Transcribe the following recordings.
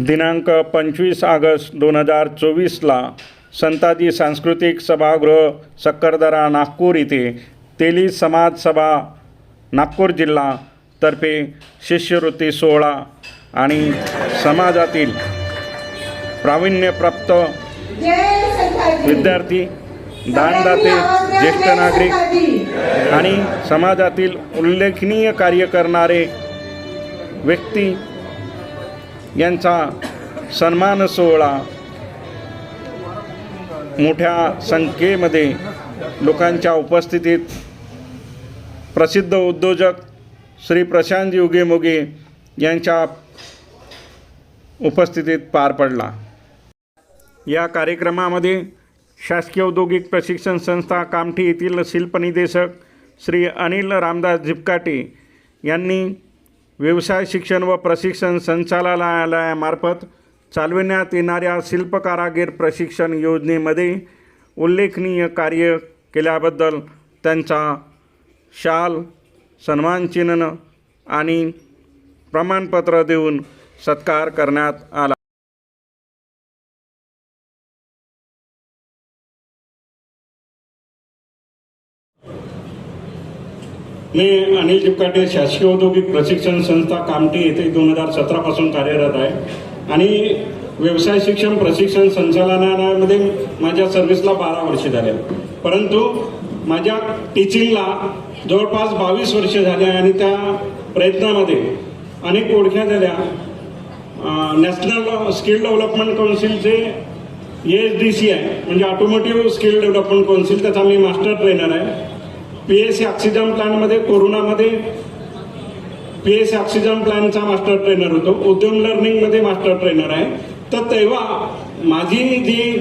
दिनांक पंचवीस ऑगस्ट दोन हजार चोवीसला संताजी सांस्कृतिक सभागृह सक्करदरा नागपूर येथे तेली समाज सभा नागपूर जिल्हा तर्फे शिष्यवृत्ती सोहळा आणि समाजातील प्रावीण्यप्राप्त विद्यार्थी दानदाते ज्येष्ठ नागरिक आणि समाजातील उल्लेखनीय कार्य करणारे व्यक्ती यांचा सन्मान सोहळा मोठ्या संख्येमध्ये लोकांच्या उपस्थितीत प्रसिद्ध उद्योजक श्री प्रशांत उगेमोगे यांच्या उपस्थितीत पार पडला. या कार्यक्रमामध्ये शासकीय औद्योगिक प्रशिक्षण संस्था कामठी येथील शिल्पनिदेशक श्री अनिल रामदास झिपकाटे यांनी व्यवसाय शिक्षण व प्रशिक्षण संचालनालयामार्फत चालविण्यात येणाऱ्या शिल्पकारागीर प्रशिक्षण योजनेमध्ये उल्लेखनीय कार्य केल्याबद्दल त्यांचा शाल सन्मानचिन्ह आणि प्रमाणपत्र देऊन सत्कार करण्यात आला. मी अनिल जिपकाटे शासकीय औद्योगिक प्रशिक्षण संस्था कामठी येथे दोन हजार सतरापासून कार्यरत आहे. आणि व्यवसाय शिक्षण प्रशिक्षण संचालनालयामध्ये माझ्या सर्व्हिसला बारा वर्ष झाले. परंतु माझ्या टीचिंगला जवळपास बावीस वर्ष झाले आणि त्या प्रयत्नामध्ये अनेक ओळख्या झाल्या. नॅशनल स्किल डेव्हलपमेंट कौन्सिलचे एच डी सी आहे म्हणजे ऑटोमोटिव्ह स्किल डेव्हलपमेंट कौन्सिल त्याचा मी मास्टर ट्रेनर आहे. पी एस ऑक्सिजन प्लॅनमध्ये कोरोनामध्ये पी एस ऑक्सिजन प्लॅनचा मास्टर ट्रेनर होतो. उद्यम लर्निंगमध्ये मास्टर ट्रेनर आहे. तर तेव्हा माझी जी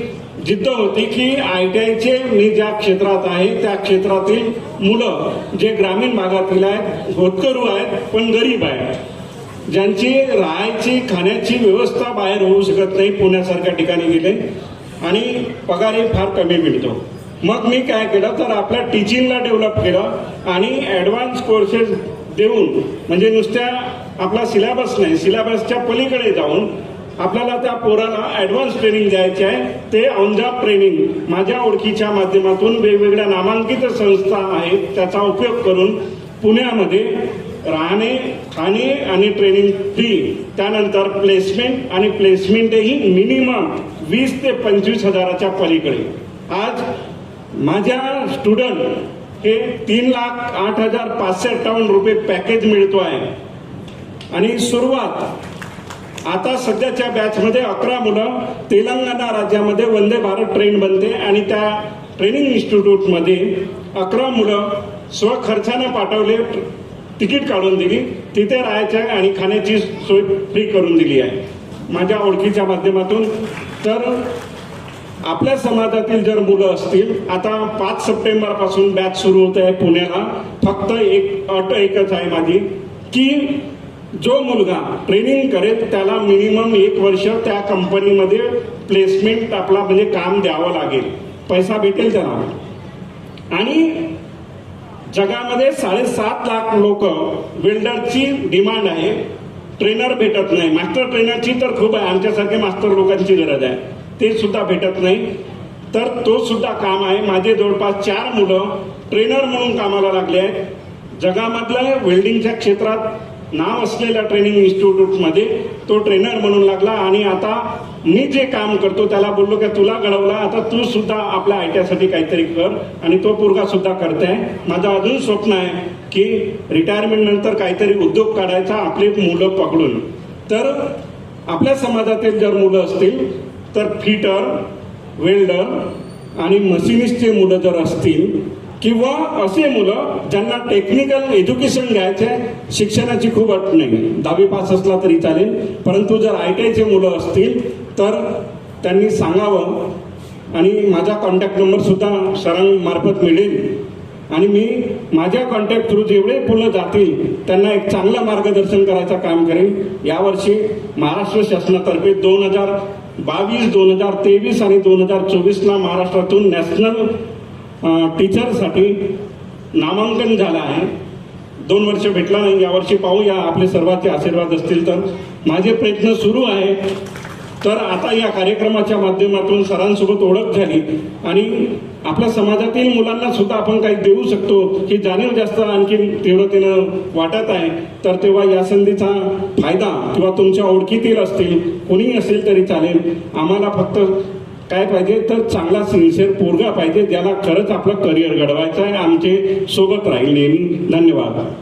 जिद्द होती की आय टी आयचे मी ज्या क्षेत्रात आहे त्या क्षेत्रातील मुलं जे ग्रामीण भागातील आहेत होतकरू आहेत पण गरीब आहेत ज्यांची राहायची खाण्याची व्यवस्था बाहेर होऊ शकत नाही पुण्यासारख्या ठिकाणी गेले आणि पगारही फार कमी मिळतो. मग मी काय केलं तर आपल्या टीचिंगला डेव्हलप केलं आणि ॲडव्हान्स कोर्सेस देऊन म्हणजे नुसत्या आपला सिलेबस नाही सिलेबसच्या पलीकडे जाऊन आपल्याला त्या पोराला ॲडव्हान्स ट्रेनिंग द्यायचे आहे. ते ऑन जॉब ट्रेनिंग माझ्या ओळखीच्या माध्यमातून वेगवेगळ्या नामांकित संस्था आहेत त्याचा उपयोग करून पुण्यामध्ये राहणे खाणे आणि ट्रेनिंग फ्री त्यानंतर प्लेसमेंट आणि प्लेसमेंटही मिनिमम वीस ते पंचवीस हजाराच्या पलीकडे. आज माझ्या स्टुडंट हे तीन लाख आठ हजार पाचशे अठ्ठावन्न रुपये पॅकेज मिळतो आहे. आणि सुरुवात आता सध्याच्या बॅचमध्ये अकरा मुलं तेलंगणा राज्यामध्ये वंदे भारत ट्रेन बनते आणि त्या ट्रेनिंग इन्स्टिट्यूटमध्ये अकरा मुलं स्वखर्चानं पाठवले तिकीट काढून दिली. तिथे राहायच्या आणि खाण्याची सोय फ्री करून दिली आहे. माझ्या ओळखीच्या माध्यमातून. तर आपल्या समाजातील जर मुलं असतील आता पाच सप्टेंबरपासून बॅच सुरू होत आहे पुण्याला. फक्त एक अट एकच आहे माझी की जो मुलगा ट्रेनिंग करेल त्याला मिनिमम एक वर्ष त्या कंपनीमध्ये प्लेसमेंट आपला म्हणजे काम द्यावं लागेल. पैसा भेटेल त्याला. आणि जगामध्ये साडेसात लाख लोक वेल्डरची डिमांड आहे. ट्रेनर भेटत नाही. मास्टर ट्रेनरची तर खूप आहे. आमच्यासारखे मास्टर लोकांची गरज आहे. ते सुद्धा भेटत नाही. तर तो सुद्धा काम आहे. माझे जवळपास चार मुलं ट्रेनर म्हणून कामाला लागले आहेत. जगामधल्या वेल्डिंगच्या क्षेत्रात नाव असलेल्या ट्रेनिंग इन्स्टिट्यूटमध्ये तो ट्रेनर म्हणून लागला आणि आता मी जे काम करतो त्याला बोललो की तुला घडवला आता तू सुद्धा आपल्या आयट्यासाठी काहीतरी कर आणि तो पोरगा सुद्धा आहे माझं अजून स्वप्न आहे की रिटायरमेंट नंतर काहीतरी उद्योग काढायचा आपली मुलं पकडून. तर आपल्या समाजातील जर मुलं असतील तर फिटर वेल्डर आणि मशिनिस्टचे मुलं जर असतील किंवा असे मुलं ज्यांना टेक्निकल एज्युकेशन घ्यायचे शिक्षणाची खूप अट नाही दहावी पास असला तरी चालेल. परंतु जर आय टी आयचे मुलं असतील तर त्यांनी सांगावं आणि माझा कॉन्टॅक्ट नंबरसुद्धा सरांमार्फत मिळेल. आणि मी माझ्या कॉन्टॅक्ट थ्रू जेवढे मुलं जातील त्यांना एक चांगलं मार्गदर्शन करायचं काम करेन. यावर्षी महाराष्ट्र शासनातर्फे दोन हजार बावीस दोन हजार तेवीस आणि दोन हजार चोवीसला महाराष्ट्रातून नॅशनल टीचरसाठी नामांकन झालं आहे. दोन वर्ष भेटला नाही यावर्षी पाहूया. आपले सर्वांचे आशीर्वाद असतील तर. माझे प्रयत्न सुरू आहे तर आता या कार्यक्रमाच्या माध्यमातून सरांसोबत ओळख झाली. आणि आपल्या समाजातील मुलांना सुद्धा आपण काही देऊ शकतो ही जाणीव जास्त आणखी तीव्रतेनं वाटत आहे. तर तेव्हा या संधीचा फायदा किंवा तुमच्या ओळखीतील असतील कोणीही असेल तरी चालेल. आम्हाला फक्त काय पाहिजे तर चांगला सिन्सिअर पोरगा पाहिजे ज्याला खरंच आपलं करिअर घडवायचं आहे आमचे सोबत राहील नेहमी. धन्यवाद.